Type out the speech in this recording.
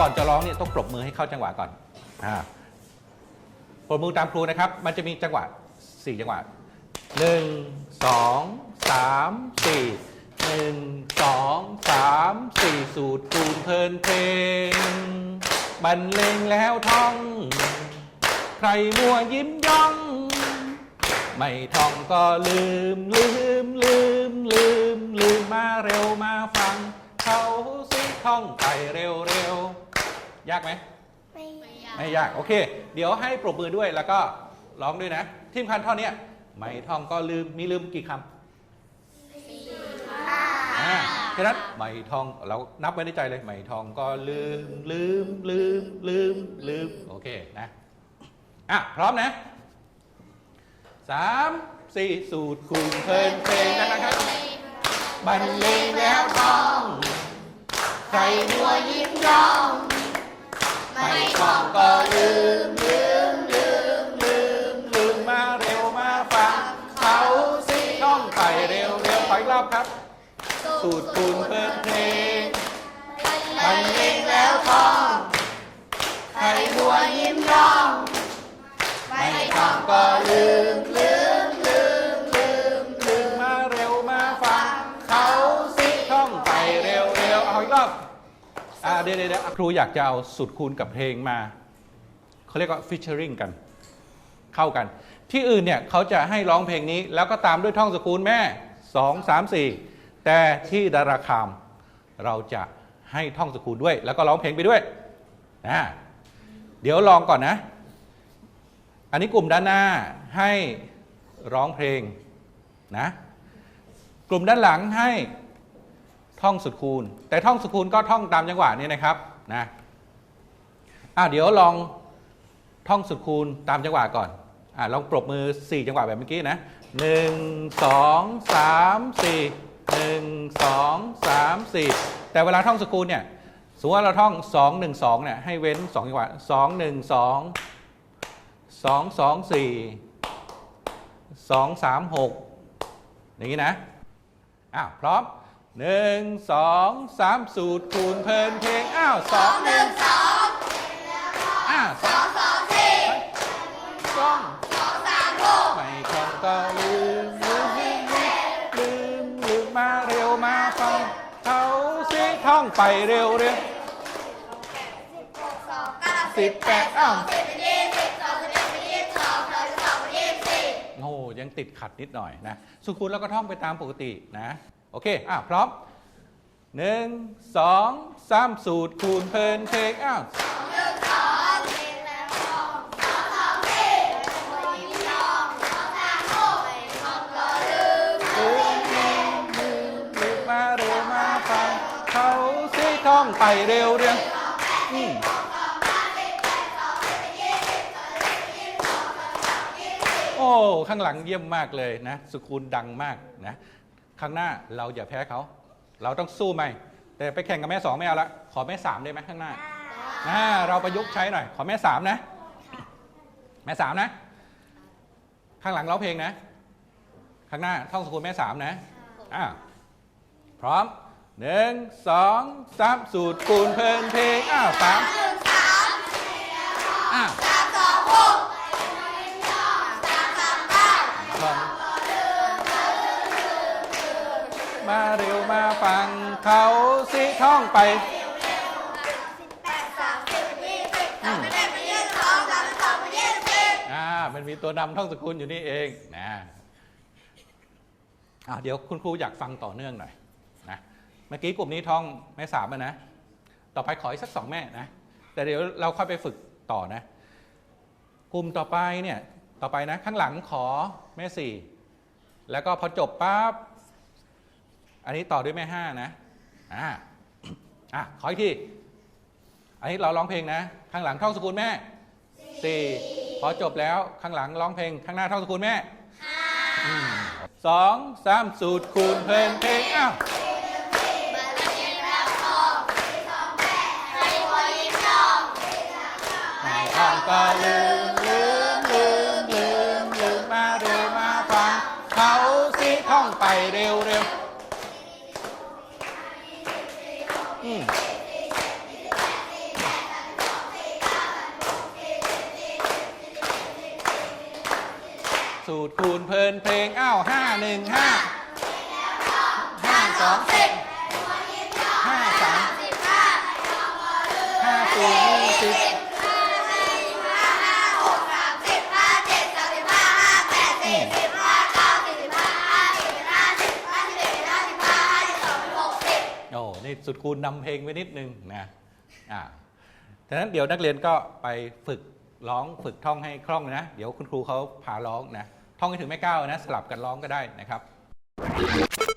ก่อนจะร้องเนี่ยต้องปรบมือให้เข้าจังหวะก่อนอ่าปรบมือตามครูนะครับ มันจะมีจังหวะ4จังหวะ1 2 3 4 1 2 3 4สูตรคูณเพลินเพลงบรรเลงแล้วท่อง ใครมัวยิ้มย่อง ไม่ท่องก็ลืมลืมลืมลืมลืมมาเร็วมาฟัง เขาสิท่องไปเร็วเร็วๆ ยากไหมไม่อยากไม่ยาก โอเค เดี๋ยวให้ปรบมือด้วยแล้วก็ร้องด้วยนะ ทีมคันท่อนเนี้ยไม่ท่องก็ลืมมีลืมกี่คำอ่าฉะนั้นไม่ท่องเรานับไว้ในใจเลยไม่ท่องก็ลืมลืมลืมลืมลืมโอเคนะอะพร้อมนะสามสี่สูตรคูณเพลินเพลงนะครับบรรเลงแล้วท่อง ใครมัวยิ้มย่อง ทองก็ลืมลืมลืมลืมลืมมาเร็วมาฟังเขาสิท่องไปเร็วเร็วไปรอบครับ สูตรคูณเพิ่มเพลงมันเลงแล้วท่องใครมัวยิ้มย่องไม่ท่องก็ลืมลืม อ่าเดี๋ยวเดี๋ยวเดอครูอยากจะเอาสุดคูณกับเพลงมาเขาเรียกว่าฟิชเชอริงกัน เข้ากัน ที่อื่นเนี่ยเขาจะให้ร้องเพลงนี้ แล้วก็ตามด้วยท่องสกุลแม่2 3 4แต่ที่ดาราคาม เราจะให้ท่องสกุลด้วย แล้วก็ร้องเพลงไปด้วยนะเดี๋ยวลองก่อนนะ อันนี้กลุ่มด้านหน้าให้ร้องเพลงนะ กลุ่มด้านหลังให้ ท่องสุดคูณ แต่ท่องสุดคูณก็ท่องตามจังหวะนี้นะครับนะอะเดี๋ยวลองท่องสุดคูณตามจังหวะก่อนอะลองปรบมือ 4 จังหวะแบบเมื่อกี้นะหนึ่งสองสามสี่หนึ่งสองสามสี่แต่เวลาท่องสุดคูณเนี่ยสมมติว่าเราท่องสองหนึ่งสองเนี่ยให้เว้นสองจังหวะสองหนึ่งสองสองสองสี่สองสามหกอย่างนี้นะอ้าวพร้อม หนึ่งสองสามสูตรคูณเพลินเพลงอ้าวสองหนึ่งสองอ้าวสองสองสี่สองสองสามหกไม่คล่องก็ลืมลืมลืมลืมลืมมาเร็วมาฟังเขาสิท่องไปเร็วเร็วสิบแปดอ้าวโอ้ยังติดขัดนิดหน่อยนะ สุขุนแล้วก็ท่องไปตามปกตินะ โอเค อะ พร้อมหนึ่งสองสามสูตรคูณเพลินเพลงอ้าวลืมลืมลืมลืมมาเร็วมาฟังเขาสิท่องไปเร็วเร็วอืมโอ้ ข้างหลังเยี่ยมมากเลยนะ สุคูณดังมากนะ ข้างหน้าเราอย่าแพ้เขา เราต้องสู้ไหมแต่ไปแข่งกับแม่สองไม่เอาละขอแม่สามได้ไหมข้างหน้าอ่าเราประยุกต์ใช้หน่อย ขอแม่สามนะ แม่สามนะ ข้างหลังร้องเพลงนะ ข้างหน้าท่องสกุลแม่สามนะอ่าพร้อมหนึ่งสองสามสูตรคูณเพลินเพลงอ้าวสามอ้าวท่องมาเมาเร็วมาฟังเขาสิท่องไปอ่ามันมีตัวนำท่องสกุลอยู่นี่เองนะอ่าเดี๋ยวคุณครูอยากฟังต่อเนื่องหน่อยนะเมื่อกี้กลุ่มนี้ท่องแม่สามนะ ต่อไปขออีกสักสองแม่นะ แต่เดี๋ยวเราค่อยไปฝึกต่อนะ กลุ่มต่อไปเนี่ย ต่อไปนะ ข้างหลังขอแม่สี่แล้วก็พอจบปั๊บ อันนี้ต่อด้วยแม่ห้านะ อ่า อะ ขออีกที อันนี้เราร้องเพลงนะ ข้างหลังท่องสกุลแม่สี่พอจบแล้วข้างหลังร้องเพลง ข้างหน้าท่องสกุลแม่สองสามสูตรคูณเพลินเพลงอ้าวไม่ท่องก็ลืมลืมลืมลืมลืมมาเร็วมาฟังเขาสิท่องไปเร็วเร็วอืม สูตรคูณเพลินเพลงอ้าวห้าหนึ่งห้าห้าสองสิบห้าสามห้าสี่ยี่สิบโอ้นี่สุดคูณนำเพลงไปนิดนึงนะอ่าฉะนั้นเดี๋ยวนักเรียนก็ไปฝึกร้องฝึกท่องให้คล่องนะ เดี๋ยวคุณครูเขาพาร้องนะ ท่องให้ถึงแม่ก้านะสลับกันร้องก็ได้นะครับ